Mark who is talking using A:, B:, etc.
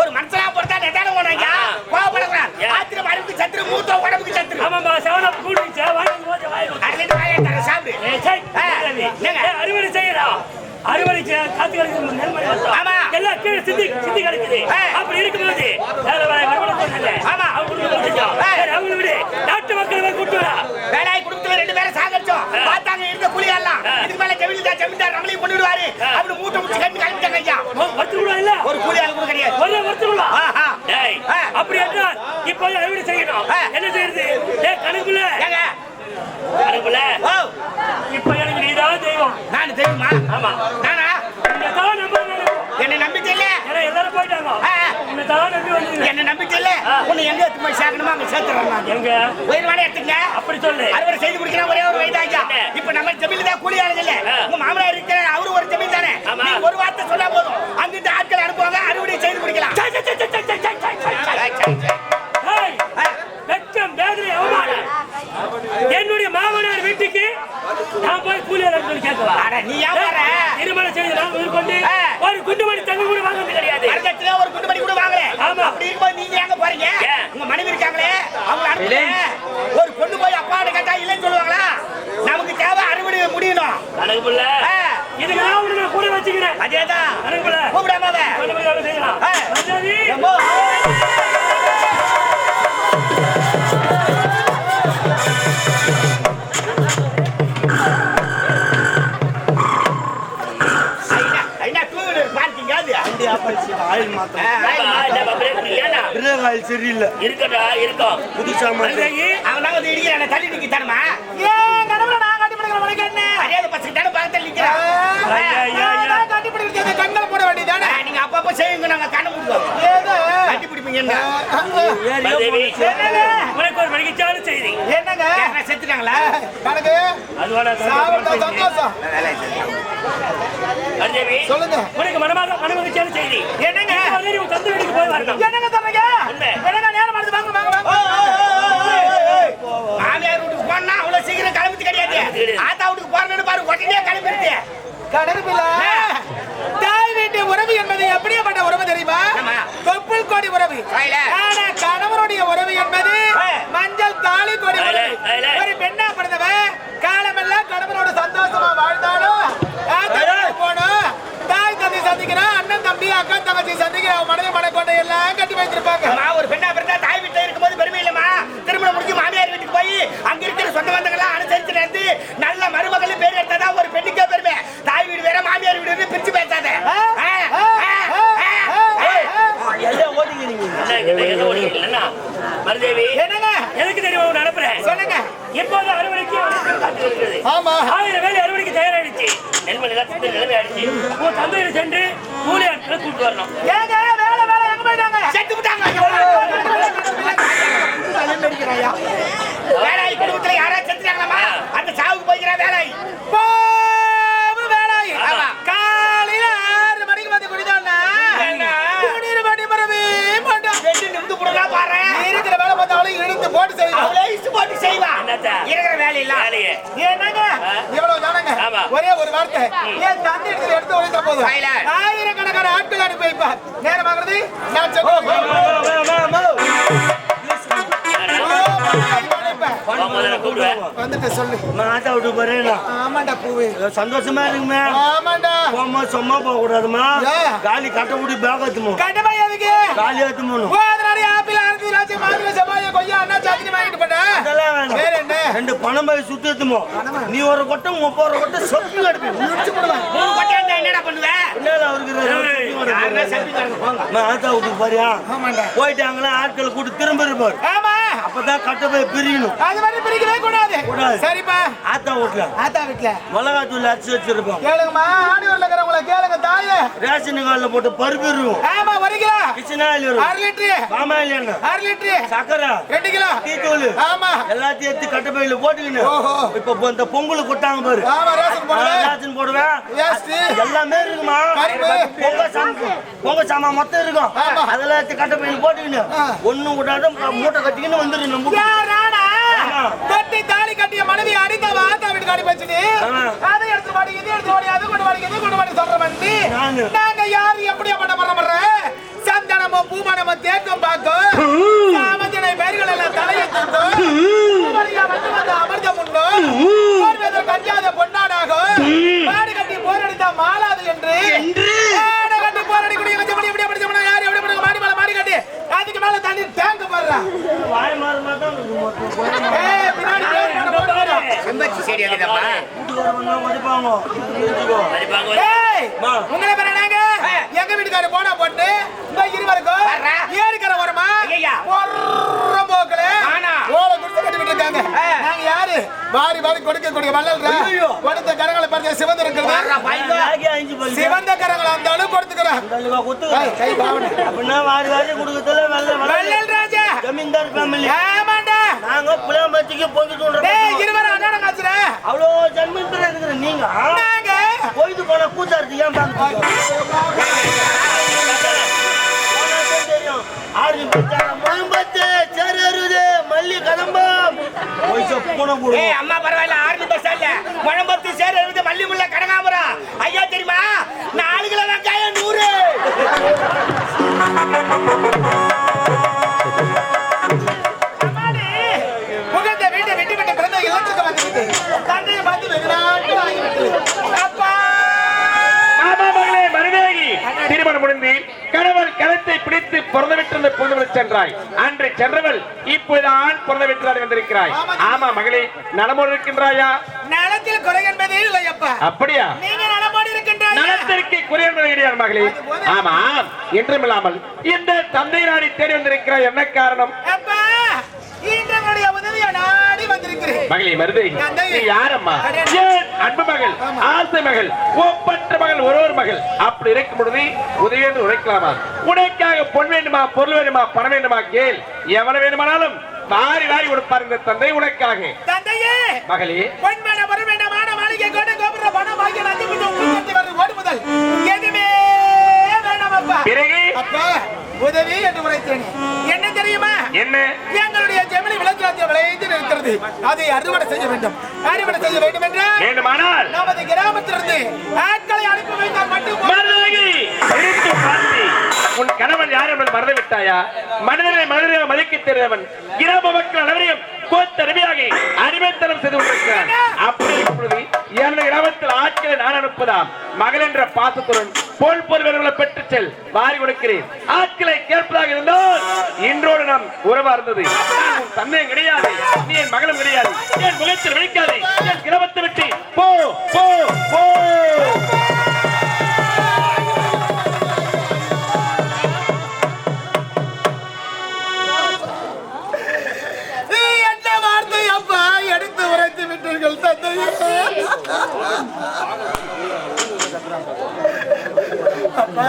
A: ஒரு மனுஷனா பொறுத்தா போனாங்க கோவப்படக்கூடாது.
B: ஏன்?
A: ஆத்திரம் அழுக்கு சத்துரு மூத்த உடம்புக்கு சத்துரு.
B: ஆமாம்பா செவனப் கூட்டிச்சா வாங்கி போச்சு வாங்கி
A: அதுல வாயை தர சாப்பிடு.
B: அறுவடை செய்யறா. அறுவடை காத்து நெல்மணி.
A: ஆமா.
B: எல்லாம் கீழே சிந்தி சிந்தி கிடைக்குது. அப்படி இருக்கும்போது அறுவடை பண்ணல
A: ஆமா.
B: அவங்க. அவங்க விடு. நாட்டு மக்கள் கூட்டு வரா.
A: வேலாய் குடும்பத்துல ரெண்டு பேரும் சாகடிச்சோம். பார்த்தாங்க இதுக்கு மேல ஜமீன்தார் ஜமீன்தார் நம்மளையும் கொண்டு விடுவாரு. அப்படி மூட்டை முடிச்சு கட்டி கிளம்பிட்டாங்க ஐயா.
B: வருத்து கூட இல்ல?
A: ஒரு கூலி ஆள் கூட கிடையாது.
B: ஒரே வருத்து கூட
A: ஆஹா.
B: டேய்
A: ஆ.
B: அப்படி என்றால் இப்போ அறுவடை செய்யணும். என்ன செய்யறது? ஏய் கணக்குல. கணக்குல? இப்போ எனக்கு நீதான் தெய்வம்.
A: நான்
B: ஆமா.
A: நானா? என்ன நம்பிக்கை இல்ல
B: எல்லாரும் போயிட்டாங்க.
A: என்ன நம்பிக்கை இல்ல. உன்னை எங்க எடுத்து போய் சேர்க்கணுமோ? அங்க
B: எங்க?
A: உயிர்வானே எடுத்துங்க
B: அப்படி சொல்லு.
A: அறுவடை செய்து முடிக்கிற ஒரே ஒரு
B: என்ன?
A: இப்ப நம்ம ஜமீன் தான் கூலி ஆளுங்கல்ல
B: ஆ.
A: உங்க மாமனார் இருக்கிற அவரு ஒரு ஜமீன் தானே? ஒரு வார்த்தை சொன்னா போதும். அங்கிட்டு ஆட்கள் அனுப்புவாங்க அறுவடை செய்து முடிக்கலாம்.
B: ஒரு
A: பொண்ணு போய் அப்பான்னு கேட்டா இல்லைன்னு சொல்லுவாங்களா? நமக்கு தேவை அறுவடை முடியணும்.
B: இதுக்கு கூட வச்சுக்கிறேன்.
A: அதேதான் கூப்பிடாம பார்க்கிங்க அது.
C: ஆயில் மாத்திரம் வெங்காயம் சரியில்லை.
B: இருக்கடா இருக்கும்
A: புது தள்ளி நிக்க நான் கட்டி பிடிக்கிற உனக்கு என்ன? பசங்க தானே பார்த்து நிக்கிறேன்
B: கட்டி
A: பிடிக்கிறது கண்களை போட செய்யுங்க நாங்க கட்டி
B: பிடிப்பீங்க
A: என்னங்க? செத்துட்டாங்களா?
B: கணக்கு
D: சந்தோஷம்.
B: உனக்கு மனமாக மனமகிழ்ச்சியான செய்தி.
A: என்னங்க?
B: தந்து வீட்டுக்கு
A: ஆத்தா வீட்டுக்கு போறேன்னு பாரு உடனே
D: கடற்பில தாய் வீட்டு உறவு என்பது எப்படியாப்பட்ட உறவு தெரியுமா. தொப்புள் கொடி உறவு. ஆனா கணவனுடைய உறவு என்பது. மஞ்சள் தாலி கொடி உறவு. ஒரு பெண்ணா பிறந்தவ காலமெல்லாம் கணவனோட சந்தோஷமா வாழ்ந்தாலும் போகணும். தாய் தந்தை சந்திக்கிறோம் அண்ணன் தம்பி அக்கா தங்கச்சி சந்திக்கிற அவன் மனைவி மனக்கொண்டை எல்லாம் கட்டி வைத்திருப்பாங்க.
A: ஒரு பெண்ணா பிறந்தா தாய் வீட்டுல இருக்கும்போது பெருமை இல்லம்மா திருமணம் முடிஞ்சு மாமியார் வீட்டுக்கு போய் அங்க இருக்கிற சொந்த பந்தங்கள்லாம் அனுசரிச்சு நடந்து நல்ல மருமகள் பேர் எடுத்ததா ஒரு பெண்ணுக்கே பெருமை தாய் வீடு வேற மாமியார் வீடு பிரிச்சு பேசாத
D: ஆ,
A: ஆ,
D: ஆ,
A: ஆ,
D: ஆ,
A: ஆ.
D: ஆ,
A: ஏய்,
D: ஆ.
C: எல்லாம் ஓடிக்கிறீங்க
B: என்ன இங்க எங்க ஓடிக்கிறீங்களா? மருதேவி
D: என்னங்க
B: எனக்கு தெரியும் அனுப்புறேன்
D: சொல்லுங்க
B: இப்போது அறுவடைக்கு அவனுக்கு காத்து இருக்கிறது
D: ஆமா
B: ஆயிரம் வேலை அறுவடைக்கு தயாராகிடுச்சு நெல்மணி எல்லாம் நிலைமை ஆயிடுச்சு உன் தந்தையில சென்று கூலி ஆட்களை கூப்பிட்டு வரணும்
D: ஏங்க வேலை வேலை எங்க போயிட்டாங்க
A: செத்து விட்டாங்க வேலாய் குடும்பத்துல யாராவது அந்த சாவுக்கு போய்க்கிறா
D: பாவு வேலாய்.
A: ஆமா.
D: காலையில ஆறு மணிக்கு வந்து குடித்தான்னா,
A: என்ன?
D: குடியிரு மணி மரபே மாட்டான்.
A: வெட்டி நிமிந்து போடுறா பாரு
D: இருக்கிற வேலை பார்த்தாலும் இழுத்து போட்டு செய்வான்.
A: இஷ்டு போட்டு செய்வா
B: என்னத்த?
A: இருக்கிற வேலையெல்லாம்
B: வேலையே
D: என்னங்க? இவ்வளவு தானங்க? ஒரே ஒரு வார்த்தை. என் தந்தை இடத்துல எடுத்து உரைத்தா போதும். ஆயிரக்கணக்கான ஆட்கள் அனுப்பி வைப்பார். நேரமாகிறது? நான் வந்துட்டு சொல்லு
C: மாத்தா விட்டு போறேன்
D: ஆமாண்டா பூவே
C: சந்தோஷமா இருக்குமே
D: ஆமாண்டா
C: போமா சும்மா போக கூடாதுமா
D: ஏன்?
C: காலி கட்ட பேக் ஏத்துமோ
D: எதுக்கு
C: காலி ஏத்துமோணும் போய் சுத்தி ஏத்துமோ நீ ஒரு கொட்டை முப்பது ஒரு கொட்டை சொத்து எடுப்பீங்க
A: மூணு கொட்டை இருந்தா என்னடா பண்ணுவ?
C: பின்னால அவருக்கு மாத்தா வீட்டுக்கு போறியா?
D: ஆமாண்டா.
C: போயிட்டாங்களா ஆட்கள் கூட்டு திரும்ப இருப்பார்
D: ஆமா.
C: அப்பதான் கட்ட போய் பிரியணும்.
D: அது மாதிரி பிரிக்கவே கூடாது.
C: கூடாது.
D: சரிப்பா.
C: ஆத்தா வீட்டுல.
D: ஆத்தா வீட்டுல.
C: மிளகாத்தூள் அரைச்சு வச்சிருப்போம்.
D: கேளுங்கம்மா ஆடியூர்ல இருக்கிறவங்கள கேளுங்க தாயே.
C: ரேஷன் கார்டில் போட்டு பருப்பு இருக்கும்
D: ஆமா ஒரு கிலோ.
C: கிச்சன் ஆயில் இருக்கும்
D: அரை லிட்டரு
C: பாமாயில் எண்ணெய்
D: அரை லிட்டரு
C: சக்கரை.
D: ரெண்டு கிலோ.
C: டீ தூள்
D: ஆமா.
C: எல்லாத்தையும் எடுத்து கட்ட பையில போட்டுக்கின்னு
D: ஓஹோ.
C: இப்ப இந்த பொங்கல் கொட்டாங்க பாரு.
D: ஆமா ரேஷன் போடுவேன்.
C: ரேஷன் போடுவேன். எல்லாமே இருக்குமா. பொங்க சாமான். பொங்க சாமான் மொத்தம் இருக்கும்.
D: ஆமா.
C: அதெல்லாம் எடுத்து கட்ட பையில போட்டுக்கின்னு
D: ஆ.
C: ஒண்ணும் விடாத மூட்டை கட்டிக்கின்னு வந்துடும்
D: கட்டி தாலி கட்டிய மனைவி அடித்த வார்த்தை வீட்டு காடி
C: பேச்சு
D: அதை எடுத்து மாடி எடுத்து மாடி அது கொண்டு மாடி இது கொண்டு மாடி யாரு? எப்படியா
C: பண்ண
D: பண்ண பண்ற சந்தனமோ பூமனமோ தேக்கம் பார்க்கும் சாமத்தினை பெயர்கள் எல்லாம் தலையை தூக்கும் அமர்ந்த முன்னோ உங்களை பேர் என்னங்க எங்க வீட்டுக்கார போனா போட்டு இந்த இருவருக்கும். ஏறிக்கிற வருமா
A: ஐயா.
D: பொற போக்குல
A: ஆனா.
D: ஓலை குடிச்சு கட்டிக்கிட்டு இருக்காங்க நாங்க யாரு வாரி வாரி கொடுக்க கொடுக்க வள்ளல்ரா
C: ஐயோ.
D: கொடுத்த கரங்களை பாருங்க சிவந்து இருக்கிறது. சிவந்த கரங்களை அந்த அளவு கொடுத்துக்கிறேன்
C: அப்படின்னா வாரி வாரி கொடுக்கறதுல வெள்ளை வெள்ளை.
D: வள்ளல் ராஜா
C: ஜமீன்தார்.
D: ஆமாண்டா
C: நாங்க புளியாம்பட்டிக்கு பொங்கி தூண்டுற
D: டேய்
C: பசங்க.
D: இருவரும் அண்ணன் காச்சுற
C: அவ்வளோ ஜமீன்தார் இருக்கிற நீங்க போயிட்டு போன கூத்தாடுது ஏன் பார்க்க ஆறு பச்சாரம் முழம்பத்து சேரருது மல்லி கதம்பம்
A: அம்மா பரவாயில்ல ஆர்மி பஸ் இல்ல முழம்பத்து சேர எழுது மல்லி முள்ள கனகாமரம். ஐயா தெரியுமா? நாலு கிலோ வெங்காயம் நூறு.
E: சென்றாய். அன்று சென்றவள் இப்போது ஆண் பிறந்து விட்டார் வந்திருக்கிறாய் ஆமா மகளே நலமோடு இருக்கின்றாயா?
D: நலத்தில் குறை என்பதே இல்லை அப்பா.
E: அப்படியா?
D: நீங்க நலமோடு இருக்கின்றாய்
E: நலத்திற்கு குறையன்பது கிடையாது மகளே. ஆமா என்றுமில்லாமல் இந்த தந்தை நாடி தேடி வந்திருக்கிறாய். என்ன காரணம்?
D: அப்பா உதவியை நாடி வந்திருக்கிறேன்.
E: மகளே மருதேகி நீ யாரம்மா? அன்பு மகள் ஆசை மகள் ஒப்பற்ற மகள் ஒரு ஒரு மகள்? அப்படி இருக்கும் பொழுது உதவி என்று உழைக்கலாமா உனக்காக பொன் வேண்டுமா பொருள் வேண்டுமா பணம் வேண்டுமா கேள். எவ்வளவு வேண்டுமானாலும் வாரி வாரி கொடுப்பார் இந்த தந்தை உனக்காக.
D: தந்தையே!
E: மகளே.
D: பொன் வேண்ட பொருள் வேண்ட மான மாளிகை கொண்டு கோபுர பணம் வாங்கி வந்து ஓடு முதல். எதுவுமே வேண்டாம் அப்பா.
E: பிறகு?
D: அப்பா உதவி என்று உரைத்தேன். என்ன தெரியுமா?
E: என்ன?
D: எங்களுடைய ஜெமினி விளைச்சலத்தை விளைந்து நிற்கிறது அதை அறுவடை செய்ய வேண்டும். அறுவடை செய்ய வேண்டும் என்றால்
E: வேண்டுமானால்
D: நமது கிராமத்திலிருந்து ஆட்களை அனுப்பி வைத்தால் மட்டும்
E: உன் கணவன் யார் என்பது மறந்து விட்டாயா மனிதனை மனிதனை மதிக்க தெரிந்தவன் இரவு மக்கள் அனைவரையும் கோத்தருமையாகி அறிவைத்தனம் செய்து கொண்டிருக்கிறான். அப்படி இப்பொழுது எனது கிராமத்தில் ஆட்களை நான் அனுப்புதாம். மகள் என்ற பாசத்துடன் போல் பொருள்களை பெற்று செல் வாரி கொடுக்கிறேன். ஆட்களை கேட்பதாக இருந்தால் இன்றோடு நாம் உறவா இருந்தது தந்தையும் கிடையாது நீ என் மகளும் கிடையாது. என் முகத்தில்
D: வைக்க தந்தையே அப்பா